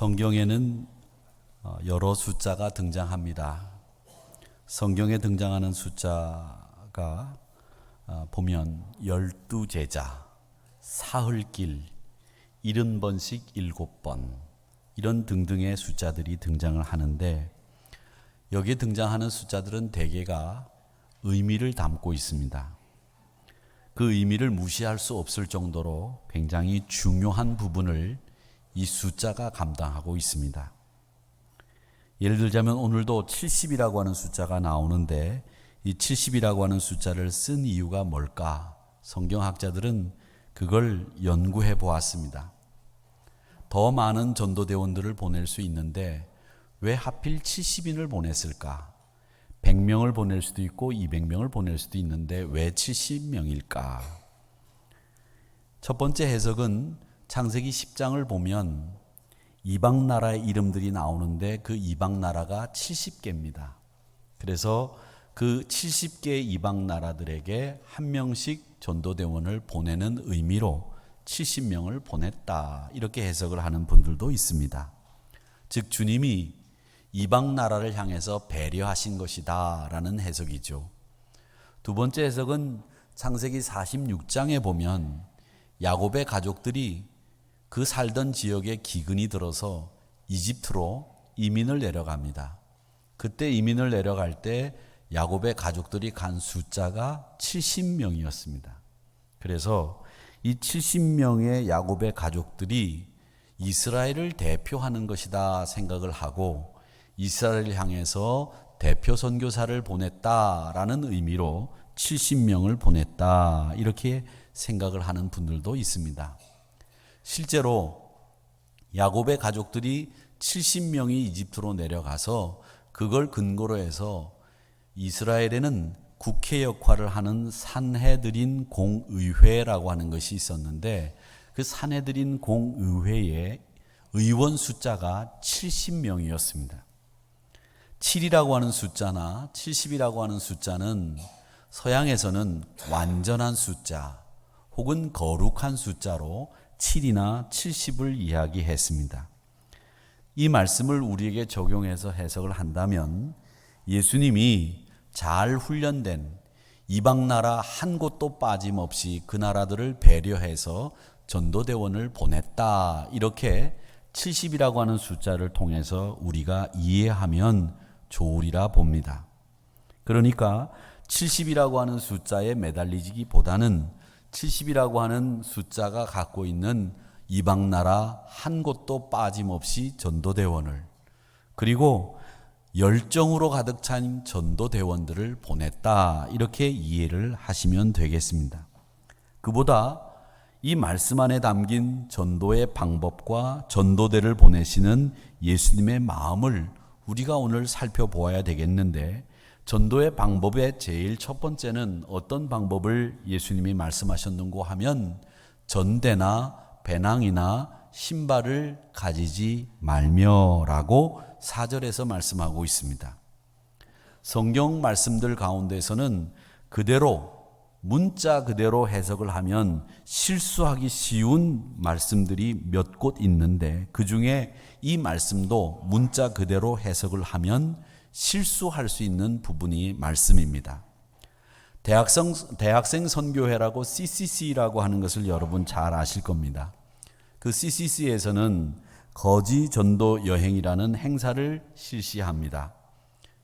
성경에는 어, 여러 숫자가 등장합니다. 성경에 등장하는 숫자가 어, 보면 열두 제자, 사흘길, 일흔 번씩 일곱 번 이런 등등의 숫자들이 등장을 하는데 여기에 등장하는 숫자들은 대개가 의미를 담고 있습니다. 그 의미를 무시할 수 없을 정도로 굉장히 중요한 부분을 이 숫자가 감당하고 있습니다. 예를 들자면 오늘도 70이라고 하는 숫자가 나오는데 이 70이라고 하는 숫자를 쓴 이유가 뭘까? 성경학자들은 그걸 연구해 보았습니다. 더 많은 전도대원들을 보낼 수 있는데 왜 하필 70인을 보냈을까? 100명을 보낼 수도 있고 200명을 보낼 수도 있는데 왜 70명일까? 첫 번째 해석은 창세기 10장을 보면 이방 나라의 이름들이 나오는데 그 이방 나라가 70개입니다. 그래서 그 70개 이방 나라들에게 한 명씩 전도대원을 보내는 의미로 70명을 보냈다. 이렇게 해석을 하는 분들도 있습니다. 즉 주님이 이방 나라를 향해서 배려하신 것이다라는 해석이죠. 두 번째 해석은 창세기 46장에 보면 야곱의 가족들이 그 살던 지역에 기근이 들어서 이집트로 이민을 내려갑니다. 그때 이민을 내려갈 때 야곱의 가족들이 간 숫자가 70명이었습니다. 그래서 이 70명의 야곱의 가족들이 이스라엘을 대표하는 것이다 생각을 하고 이스라엘을 향해서 대표 선교사를 보냈다라는 의미로 70명을 보냈다 이렇게 생각을 하는 분들도 있습니다. 실제로 야곱의 가족들이 70명이 이집트로 내려가서 그걸 근거로 해서 이스라엘에는 국회 역할을 하는 산해드린 공의회라고 하는 것이 있었는데 그 산해드린 공의회의 의원 숫자가 70명이었습니다. 7이라고 하는 숫자나 70이라고 하는 숫자는 서양에서는 완전한 숫자 혹은 거룩한 숫자로 7이나 70을 이야기했습니다. 이 말씀을 우리에게 적용해서 해석을 한다면 예수님이 잘 훈련된 이방 나라 한 곳도 빠짐없이 그 나라들을 배려해서 전도대원을 보냈다. 이렇게 70이라고 하는 숫자를 통해서 우리가 이해하면 좋으리라 봅니다. 그러니까 70이라고 하는 숫자에 매달리기보다는 70이라고 하는 숫자가 갖고 있는 이방 나라 한 곳도 빠짐없이 전도대원을 그리고 열정으로 가득 찬 전도대원들을 보냈다. 이렇게 이해를 하시면 되겠습니다. 그보다 이 말씀 안에 담긴 전도의 방법과 전도대를 보내시는 예수님의 마음을 우리가 오늘 살펴보아야 되겠는데 전도의 방법의 제일 첫 번째는 어떤 방법을 예수님이 말씀하셨는고 하면 전대나 배낭이나 신발을 가지지 말며라고 사절에서 말씀하고 있습니다. 성경 말씀들 가운데서는 그대로 문자 그대로 해석을 하면 실수하기 쉬운 말씀들이 몇 곳 있는데 그 중에 이 말씀도 문자 그대로 해석을 하면 실수할 수 있는 부분이 말씀입니다. 대학생, 대학생 선교회라고 CCC라고 하는 것을 여러분 잘 아실 겁니다. 그 CCC에서는 거지 전도 여행이라는 행사를 실시합니다.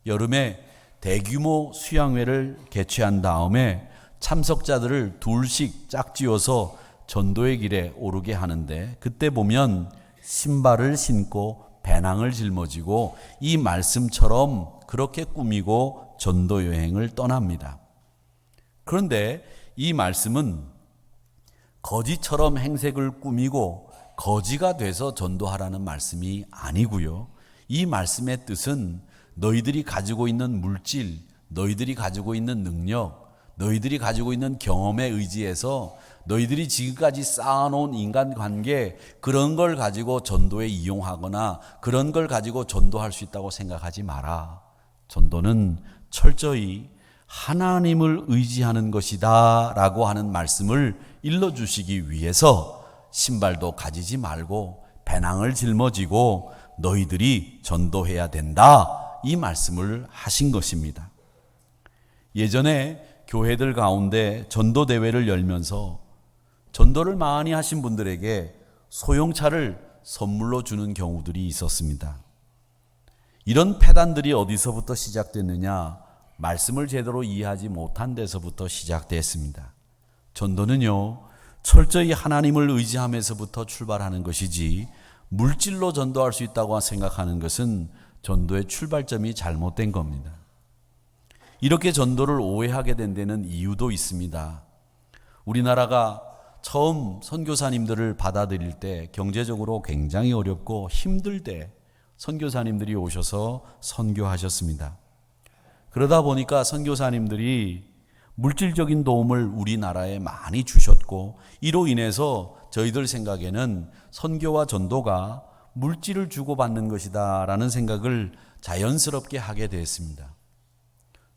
여름에 대규모 수양회를 개최한 다음에 참석자들을 둘씩 짝지어서 전도의 길에 오르게 하는데 그때 보면 신발을 신고 배낭을 짊어지고 이 말씀처럼 그렇게 꾸미고 전도 여행을 떠납니다. 그런데 이 말씀은 거지처럼 행색을 꾸미고 거지가 돼서 전도하라는 말씀이 아니고요. 이 말씀의 뜻은 너희들이 가지고 있는 물질, 너희들이 가지고 있는 능력, 너희들이 가지고 있는 경험에 의지해서 너희들이 지금까지 쌓아놓은 인간관계 그런 걸 가지고 전도에 이용하거나 그런 걸 가지고 전도할 수 있다고 생각하지 마라. 전도는 철저히 하나님을 의지하는 것이다 라고 하는 말씀을 일러주시기 위해서 신발도 가지지 말고 배낭을 짊어지고 너희들이 전도해야 된다. 이 말씀을 하신 것입니다. 예전에 교회들 가운데 전도 대회를 열면서 전도를 많이 하신 분들에게 소형차를 선물로 주는 경우들이 있었습니다. 이런 패단들이 어디서부터 시작됐느냐? 말씀을 제대로 이해하지 못한 데서부터 시작됐습니다. 전도는요, 철저히 하나님을 의지하면서부터 출발하는 것이지, 물질로 전도할 수 있다고 생각하는 것은 전도의 출발점이 잘못된 겁니다. 이렇게 전도를 오해하게 된 데는 이유도 있습니다. 우리나라가 처음 선교사님들을 받아들일 때 경제적으로 굉장히 어렵고 힘들 때 선교사님들이 오셔서 선교하셨습니다. 그러다 보니까 선교사님들이 물질적인 도움을 우리나라에 많이 주셨고 이로 인해서 저희들 생각에는 선교와 전도가 물질을 주고받는 것이다라는 생각을 자연스럽게 하게 되었습니다.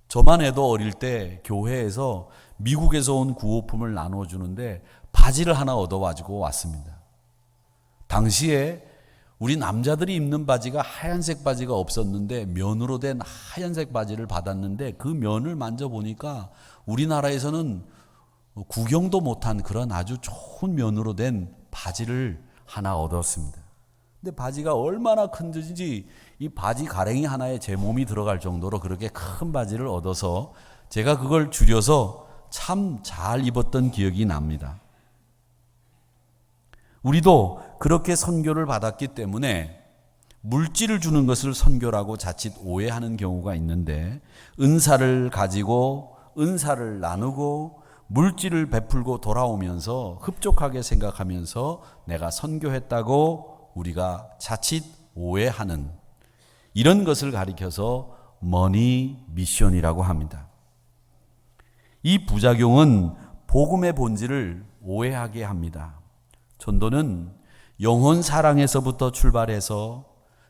저만 해도 어릴 때 교회에서 미국에서 온 구호품을 나눠주는데 바지를 하나 얻어가지고 왔습니다. 당시에 우리 남자들이 입는 바지가 하얀색 바지가 없었는데 면으로 된 하얀색 바지를 받았는데 그 면을 만져보니까 우리나라에서는 구경도 못한 그런 아주 좋은 면으로 된 바지를 하나 얻었습니다. 근데 바지가 얼마나 큰지 이 바지 가랭이 하나에 제 몸이 들어갈 정도로 그렇게 큰 바지를 얻어서 제가 그걸 줄여서 참 잘 입었던 기억이 납니다. 우리도 그렇게 선교를 받았기 때문에 물질을 주는 것을 선교라고 자칫 오해하는 경우가 있는데 은사를 가지고 은사를 나누고 물질을 베풀고 돌아오면서 흡족하게 생각하면서 내가 선교했다고 우리가 자칫 오해하는 이런 것을 가리켜서 머니 미션이라고 합니다. 이 부작용은 복음의 본질을 오해하게 합니다. 전도는 영혼 사랑에서부터 출발해서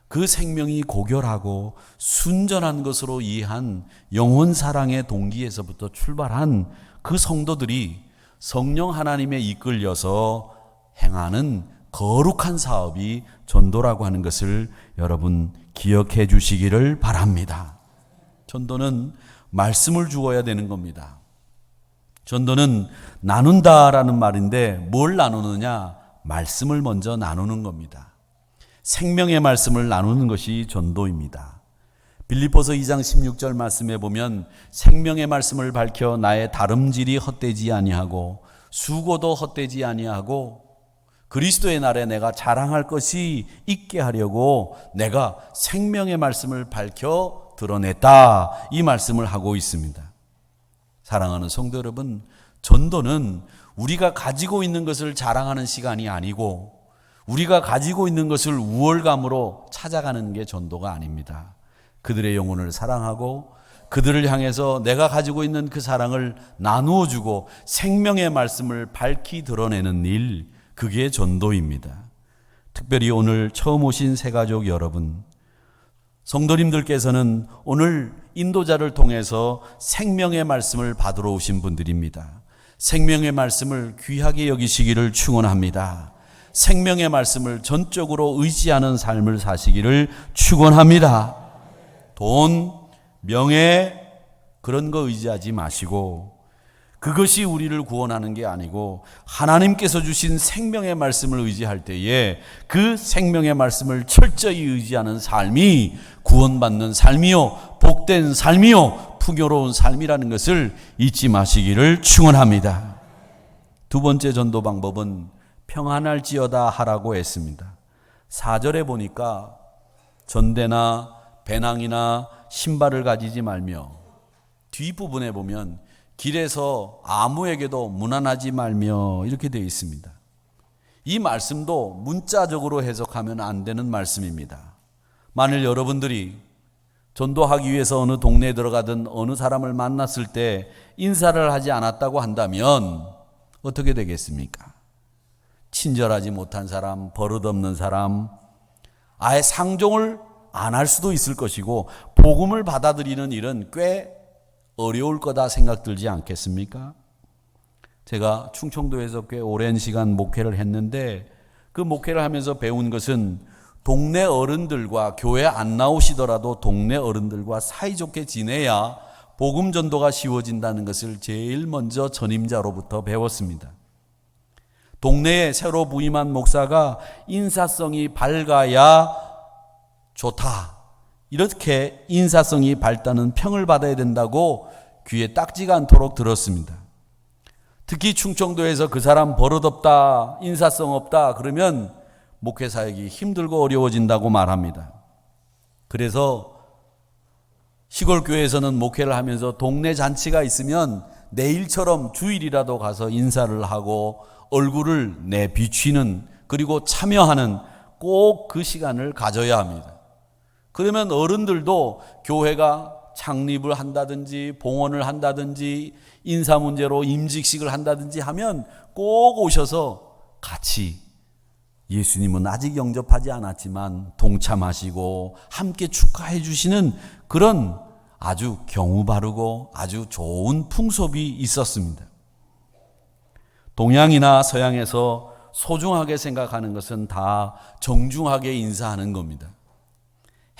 그 생명이 고결하고 순전한 것으로 이해한 영혼 사랑의 동기에서부터 출발한 그 성도들이 성령 하나님에 이끌려서 행하는 거룩한 사업이 전도라고 하는 것을 여러분 기억해 주시기를 바랍니다. 전도는 말씀을 주어야 되는 겁니다. 전도는 나눈다라는 말인데 뭘 나누느냐? 말씀을 먼저 나누는 겁니다. 생명의 말씀을 나누는 것이 전도입니다. 빌립보서 2장 16절 말씀에 보면 생명의 말씀을 밝혀 나의 다름질이 헛되지 아니하고 수고도 헛되지 아니하고 그리스도의 날에 내가 자랑할 것이 있게 하려고 내가 생명의 말씀을 밝혀 드러냈다. 이 말씀을 하고 있습니다. 사랑하는 성도 여러분, 전도는 우리가 가지고 있는 것을 자랑하는 시간이 아니고 우리가 가지고 있는 것을 우월감으로 찾아가는 게 전도가 아닙니다. 그들의 영혼을 사랑하고 그들을 향해서 내가 가지고 있는 그 사랑을 나누어 주고 생명의 말씀을 밝히 드러내는 일, 그게 전도입니다. 특별히 오늘 처음 오신 새가족 여러분, 성도님들께서는 오늘 인도자를 통해서 생명의 말씀을 받으러 오신 분들입니다. 생명의 말씀을 귀하게 여기시기를 축원합니다. 생명의 말씀을 전적으로 의지하는 삶을 사시기를 축원합니다. 돈, 명예 그런 거 의지하지 마시고 그것이 우리를 구원하는 게 아니고 하나님께서 주신 생명의 말씀을 의지할 때에 그 생명의 말씀을 철저히 의지하는 삶이 구원받는 삶이요 복된 삶이요 풍요로운 삶이라는 것을 잊지 마시기를 축원합니다. 두 번째 전도 방법은 평안할지어다 하라고 했습니다. 4절에 보니까 전대나 배낭이나 신발을 가지지 말며 뒷부분에 보면 길에서 아무에게도 무난하지 말며 이렇게 되어 있습니다. 이 말씀도 문자적으로 해석하면 안 되는 말씀입니다. 만일 여러분들이 전도하기 위해서 어느 동네에 들어가든 어느 사람을 만났을 때 인사를 하지 않았다고 한다면 어떻게 되겠습니까? 친절하지 못한 사람, 버릇없는 사람, 아예 상종을 안 할 수도 있을 것이고, 복음을 받아들이는 일은 꽤 어려울 거다 생각 들지 않겠습니까? 제가 충청도에서 꽤 오랜 시간 목회를 했는데 그 목회를 하면서 배운 것은 동네 어른들과 교회 안 나오시더라도 동네 어른들과 사이좋게 지내야 복음 전도가 쉬워진다는 것을 제일 먼저 전임자로부터 배웠습니다. 동네에 새로 부임한 목사가 인사성이 밝아야 좋다. 이렇게 인사성이 밝다는 평을 받아야 된다고 귀에 딱지가 않도록 들었습니다. 특히 충청도에서 그 사람 버릇없다, 인사성 없다, 그러면 목회 사역이 힘들고 어려워진다고 말합니다. 그래서 시골 교회에서는 목회를 하면서 동네 잔치가 있으면 내일처럼 주일이라도 가서 인사를 하고 얼굴을 내비치는 그리고 참여하는 꼭 그 시간을 가져야 합니다. 그러면 어른들도 교회가 창립을 한다든지 봉헌을 한다든지 인사 문제로 임직식을 한다든지 하면 꼭 오셔서 같이 예수님은 아직 영접하지 않았지만 동참하시고 함께 축하해 주시는 그런 아주 경우 바르고 아주 좋은 풍속이 있었습니다. 동양이나 서양에서 소중하게 생각하는 것은 다 정중하게 인사하는 겁니다.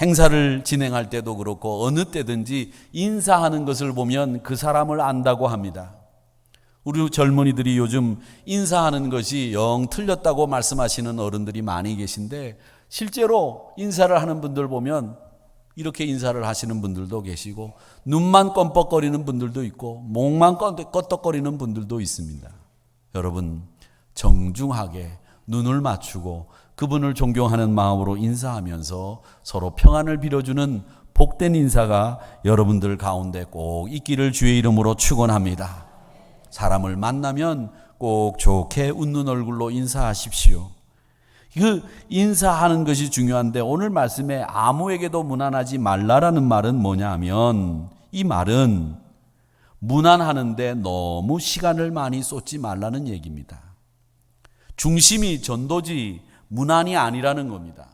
행사를 진행할 때도 그렇고 어느 때든지 인사하는 것을 보면 그 사람을 안다고 합니다. 우리 젊은이들이 요즘 인사하는 것이 영 틀렸다고 말씀하시는 어른들이 많이 계신데 실제로 인사를 하는 분들 보면 이렇게 인사를 하시는 분들도 계시고 눈만 껌뻑거리는 분들도 있고 목만 껐덕거리는 분들도 있습니다. 여러분 정중하게 눈을 맞추고 그분을 존경하는 마음으로 인사하면서 서로 평안을 빌어주는 복된 인사가 여러분들 가운데 꼭 있기를 주의 이름으로 축원합니다. 사람을 만나면 꼭 좋게 웃는 얼굴로 인사하십시오. 그 인사하는 것이 중요한데 오늘 말씀에 아무에게도 무난하지 말라라는 말은 뭐냐 하면 이 말은 무난하는데 너무 시간을 많이 쏟지 말라는 얘기입니다. 중심이 전도지 무난이 아니라는 겁니다.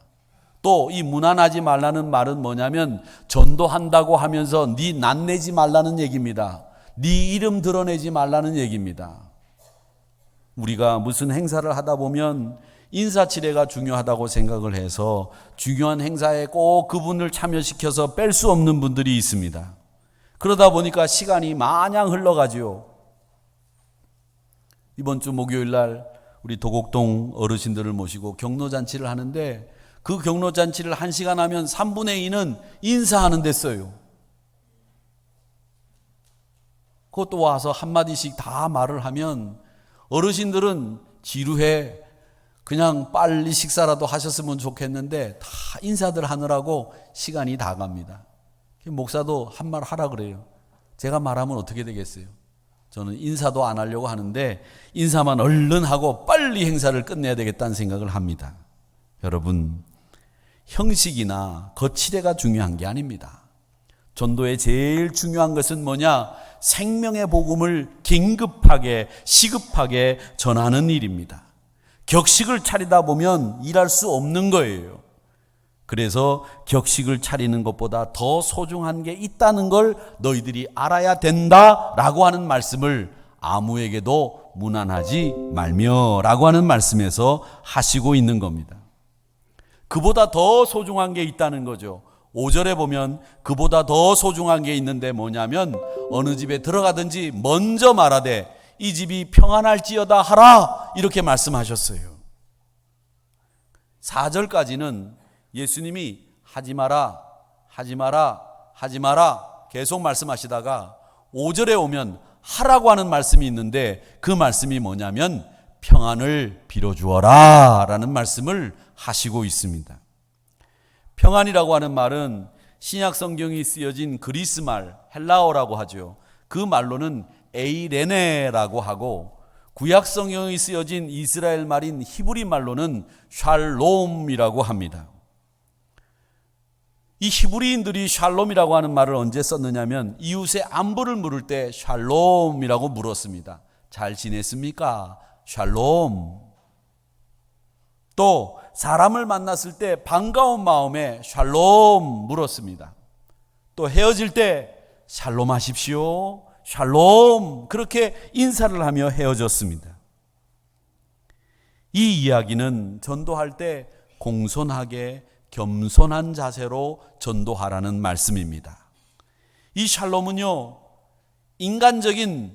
또 이 무난하지 말라는 말은 뭐냐면 전도한다고 하면서 네 낯내지 말라는 얘기입니다. 네 이름 드러내지 말라는 얘기입니다. 우리가 무슨 행사를 하다 보면 인사치레가 중요하다고 생각을 해서 중요한 행사에 꼭 그분을 참여시켜서 뺄 수 없는 분들이 있습니다. 그러다 보니까 시간이 마냥 흘러가지요. 이번 주 목요일 날 우리 도곡동 어르신들을 모시고 경로잔치를 하는데 그 경로잔치를 한 시간 하면 3분의 2는 인사하는 데 써요. 그것도 와서 한마디씩 다 말을 하면 어르신들은 지루해. 그냥 빨리 식사라도 하셨으면 좋겠는데 다 인사들 하느라고 시간이 다 갑니다. 목사도 한 말 하라 그래요. 제가 말하면 어떻게 되겠어요? 저는 인사도 안 하려고 하는데 인사만 얼른 하고 빨리 행사를 끝내야 되겠다는 생각을 합니다. 여러분, 형식이나 거치대가 중요한 게 아닙니다. 전도의 제일 중요한 것은 뭐냐? 생명의 복음을 긴급하게, 시급하게 전하는 일입니다. 격식을 차리다 보면 일할 수 없는 거예요. 그래서 격식을 차리는 것보다 더 소중한 게 있다는 걸 너희들이 알아야 된다라고 하는 말씀을 아무에게도 무난하지 말며라고 하는 말씀에서 하시고 있는 겁니다. 그보다 더 소중한 게 있다는 거죠. 5절에 보면 그보다 더 소중한 게 있는데 뭐냐면 어느 집에 들어가든지 먼저 말하되 이 집이 평안할지어다 하라 이렇게 말씀하셨어요. 4절까지는 예수님이 하지 마라, 하지 마라, 하지 마라 계속 말씀하시다가 5절에 오면 하라고 하는 말씀이 있는데 그 말씀이 뭐냐면 평안을 빌어주어라 라는 말씀을 하시고 있습니다. 평안이라고 하는 말은 신약 성경이 쓰여진 그리스 말 헬라어라고 하죠. 그 말로는 에이레네라고 하고 구약 성경이 쓰여진 이스라엘 말인 히브리 말로는 샬롬이라고 합니다. 이 히브리인들이 샬롬이라고 하는 말을 언제 썼느냐면 이웃의 안부를 물을 때 샬롬이라고 물었습니다. 잘 지냈습니까? 샬롬. 또 사람을 만났을 때 반가운 마음에 샬롬 물었습니다. 또 헤어질 때 샬롬 하십시오. 샬롬. 그렇게 인사를 하며 헤어졌습니다. 이 이야기는 전도할 때 공손하게 겸손한 자세로 전도하라는 말씀입니다. 이 샬롬은요, 인간적인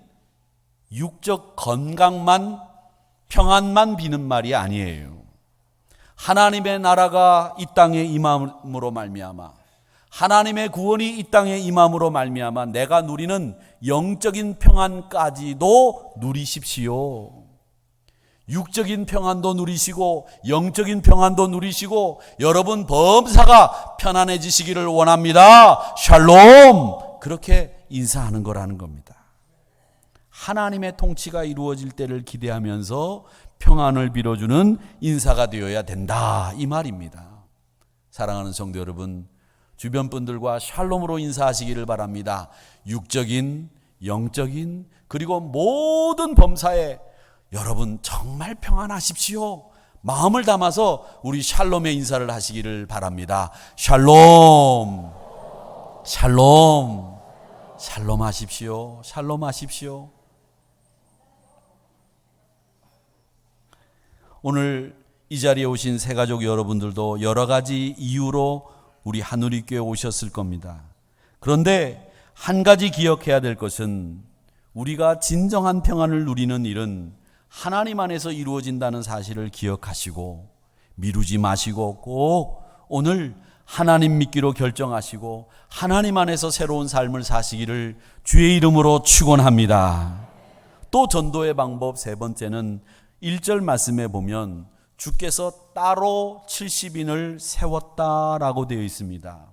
육적 건강만, 평안만 비는 말이 아니에요. 하나님의 나라가 이 땅에 임함으로 말미암아 하나님의 구원이 이 땅에 임함으로 말미암아 내가 누리는 영적인 평안까지도 누리십시오. 육적인 평안도 누리시고 영적인 평안도 누리시고 여러분 범사가 편안해지시기를 원합니다. 샬롬 그렇게 인사하는 거라는 겁니다. 하나님의 통치가 이루어질 때를 기대하면서 평안을 빌어주는 인사가 되어야 된다 이 말입니다. 사랑하는 성도 여러분 주변 분들과 샬롬으로 인사하시기를 바랍니다. 육적인 영적인 그리고 모든 범사에 여러분 정말 평안하십시오. 마음을 담아서 우리 샬롬의 인사를 하시기를 바랍니다. 샬롬, 샬롬, 샬롬 하십시오. 샬롬 하십시오. 오늘 이 자리에 오신 새 가족 여러분들도 여러 가지 이유로 우리 하누리교회 오셨을 겁니다. 그런데 한 가지 기억해야 될 것은 우리가 진정한 평안을 누리는 일은 하나님 안에서 이루어진다는 사실을 기억하시고 미루지 마시고 꼭 오늘 하나님 믿기로 결정하시고 하나님 안에서 새로운 삶을 사시기를 주의 이름으로 축원합니다. 또 전도의 방법 세 번째는 1절 말씀에 보면 주께서 따로 70인을 세웠다라고 되어 있습니다.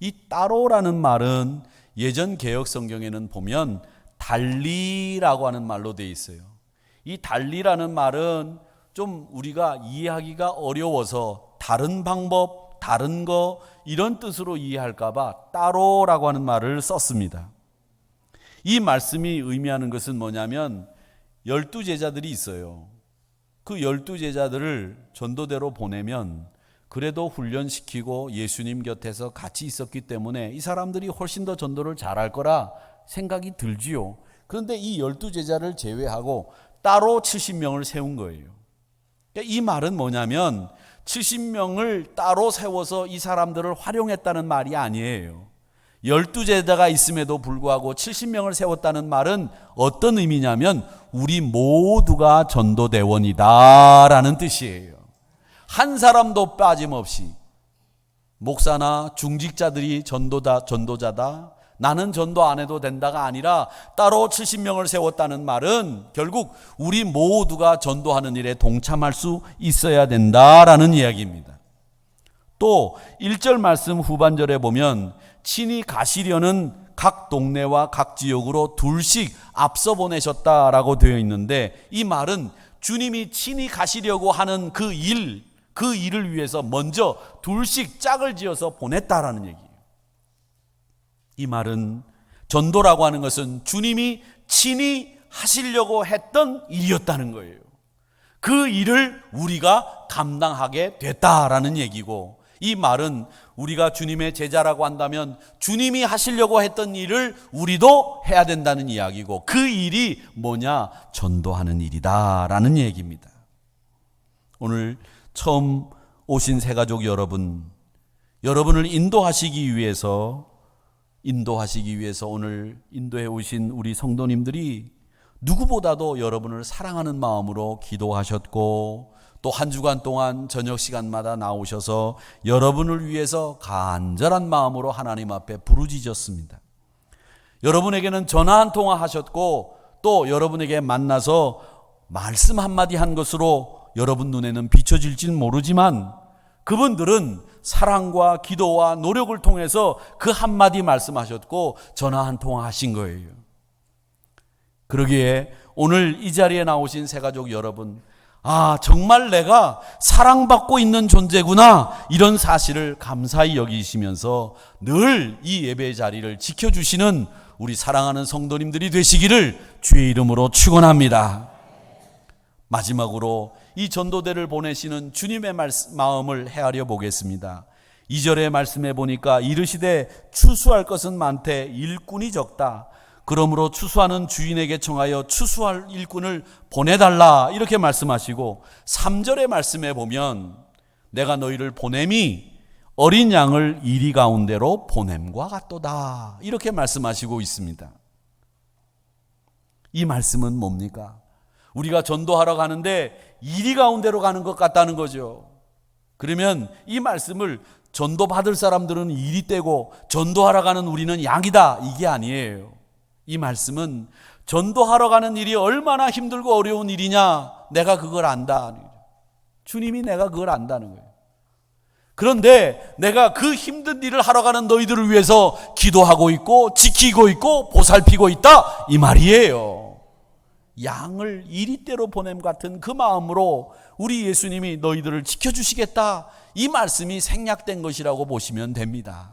이 따로라는 말은 예전 개혁 성경에는 보면 달리라고 하는 말로 되어 있어요. 이 달리라는 말은 좀 우리가 이해하기가 어려워서 다른 방법, 다른 거 이런 뜻으로 이해할까봐 따로라고 하는 말을 썼습니다. 이 말씀이 의미하는 것은 뭐냐면 열두 제자들이 있어요. 그 열두 제자들을 전도대로 보내면 그래도 훈련시키고 예수님 곁에서 같이 있었기 때문에 이 사람들이 훨씬 더 전도를 잘할 거라 생각이 들지요. 그런데 이 열두 제자를 제외하고 따로 70명을 세운 거예요. 그러니까 이 말은 뭐냐면 70명을 따로 세워서 이 사람들을 활용했다는 말이 아니에요. 열두 제자가 있음에도 불구하고 70명을 세웠다는 말은 어떤 의미냐면 우리 모두가 전도대원이다라는 뜻이에요. 한 사람도 빠짐없이 목사나 중직자들이 전도다 전도자다 나는 전도 안 해도 된다가 아니라 따로 70명을 세웠다는 말은 결국 우리 모두가 전도하는 일에 동참할 수 있어야 된다라는 이야기입니다. 또 1절 말씀 후반절에 보면 친히 가시려는 각 동네와 각 지역으로 둘씩 앞서 보내셨다라고 되어 있는데 이 말은 주님이 친히 가시려고 하는 그 일, 그 일을 위해서 먼저 둘씩 짝을 지어서 보냈다라는 얘기예요. 이 말은 전도라고 하는 것은 주님이 친히 하시려고 했던 일이었다는 거예요. 그 일을 우리가 감당하게 됐다라는 얘기고 이 말은 우리가 주님의 제자라고 한다면 주님이 하시려고 했던 일을 우리도 해야 된다는 이야기고 그 일이 뭐냐? 전도하는 일이다라는 얘기입니다. 오늘 처음 오신 새가족 여러분, 여러분을 인도하시기 위해서 인도하시기 위해서 오늘 인도에 오신 우리 성도님들이 누구보다도 여러분을 사랑하는 마음으로 기도하셨고 또 한 주간 동안 저녁 시간마다 나오셔서 여러분을 위해서 간절한 마음으로 하나님 앞에 부르짖었습니다. 여러분에게는 전화 한 통화 하셨고 또 여러분에게 만나서 말씀 한마디 한 것으로 여러분 눈에는 비춰질지는 모르지만 그분들은 사랑과 기도와 노력을 통해서 그 한마디 말씀하셨고 전화 한 통화 하신 거예요. 그러기에 오늘 이 자리에 나오신 새가족 여러분, 아, 정말 내가 사랑받고 있는 존재구나. 이런 사실을 감사히 여기시면서 늘 이 예배 자리를 지켜주시는 우리 사랑하는 성도님들이 되시기를 주의 이름으로 축원합니다. 마지막으로 이 전도대를 보내시는 주님의 말씀, 마음을 헤아려 보겠습니다. 2절의 말씀에 보니까 이르시되 추수할 것은 많되 일꾼이 적다. 그러므로 추수하는 주인에게 청하여 추수할 일꾼을 보내달라 이렇게 말씀하시고 3절의 말씀에 보면 내가 너희를 보냄이 어린 양을 이리 가운데로 보냄과 같도다 이렇게 말씀하시고 있습니다. 이 말씀은 뭡니까? 우리가 전도하러 가는데 이리 가운데로 가는 것 같다는 거죠. 그러면 이 말씀을 전도 받을 사람들은 이리 떼고 전도하러 가는 우리는 양이다 이게 아니에요. 이 말씀은 전도하러 가는 일이 얼마나 힘들고 어려운 일이냐 내가 그걸 안다. 주님이 내가 그걸 안다는 거예요. 그런데 내가 그 힘든 일을 하러 가는 너희들을 위해서 기도하고 있고 지키고 있고 보살피고 있다 이 말이에요. 양을 이리대로 보냄 같은 그 마음으로 우리 예수님이 너희들을 지켜주시겠다 이 말씀이 생략된 것이라고 보시면 됩니다.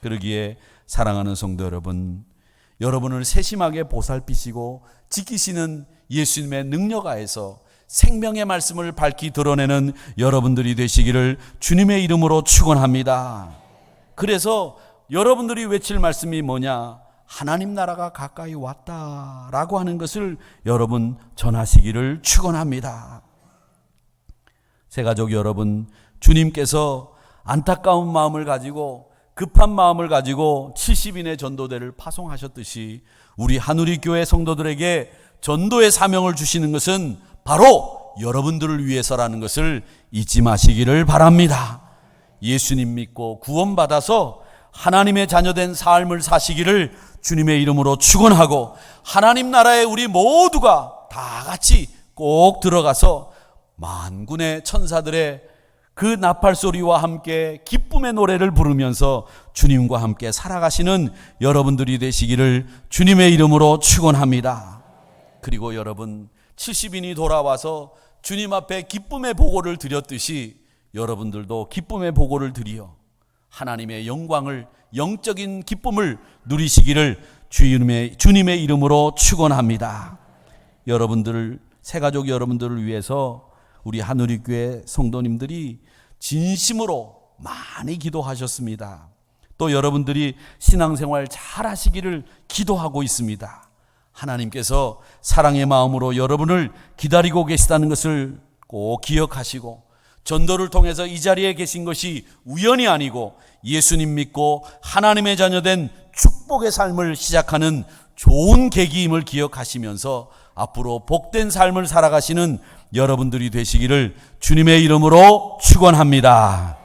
그러기에 사랑하는 성도 여러분, 여러분을 세심하게 보살피시고 지키시는 예수님의 능력 하에서 생명의 말씀을 밝히 드러내는 여러분들이 되시기를 주님의 이름으로 축원합니다. 그래서 여러분들이 외칠 말씀이 뭐냐? 하나님 나라가 가까이 왔다라고 하는 것을 여러분 전하시기를 축원합니다. 새 가족 여러분, 주님께서 안타까운 마음을 가지고 급한 마음을 가지고 70인의 전도대를 파송하셨듯이 우리 하누리 교회 성도들에게 전도의 사명을 주시는 것은 바로 여러분들을 위해서라는 것을 잊지 마시기를 바랍니다. 예수님 믿고 구원받아서 하나님의 자녀된 삶을 사시기를 주님의 이름으로 축원하고 하나님 나라에 우리 모두가 다 같이 꼭 들어가서 만군의 천사들의 그 나팔 소리와 함께 기쁨의 노래를 부르면서 주님과 함께 살아가시는 여러분들이 되시기를 주님의 이름으로 축원합니다. 그리고 여러분 70인이 돌아와서 주님 앞에 기쁨의 보고를 드렸듯이 여러분들도 기쁨의 보고를 드리어 하나님의 영광을 영적인 기쁨을 누리시기를 주님의 주님의 이름으로 축원합니다. 여러분들을 새 가족 여러분들을 위해서 우리 하늘이 교회 성도님들이 진심으로 많이 기도하셨습니다. 또 여러분들이 신앙생활 잘 하시기를 기도하고 있습니다. 하나님께서 사랑의 마음으로 여러분을 기다리고 계시다는 것을 꼭 기억하시고 전도를 통해서 이 자리에 계신 것이 우연이 아니고 예수님 믿고 하나님의 자녀된 축복의 삶을 시작하는 좋은 계기임을 기억하시면서 앞으로 복된 삶을 살아가시는 여러분들이 되시기를 주님의 이름으로 축원합니다.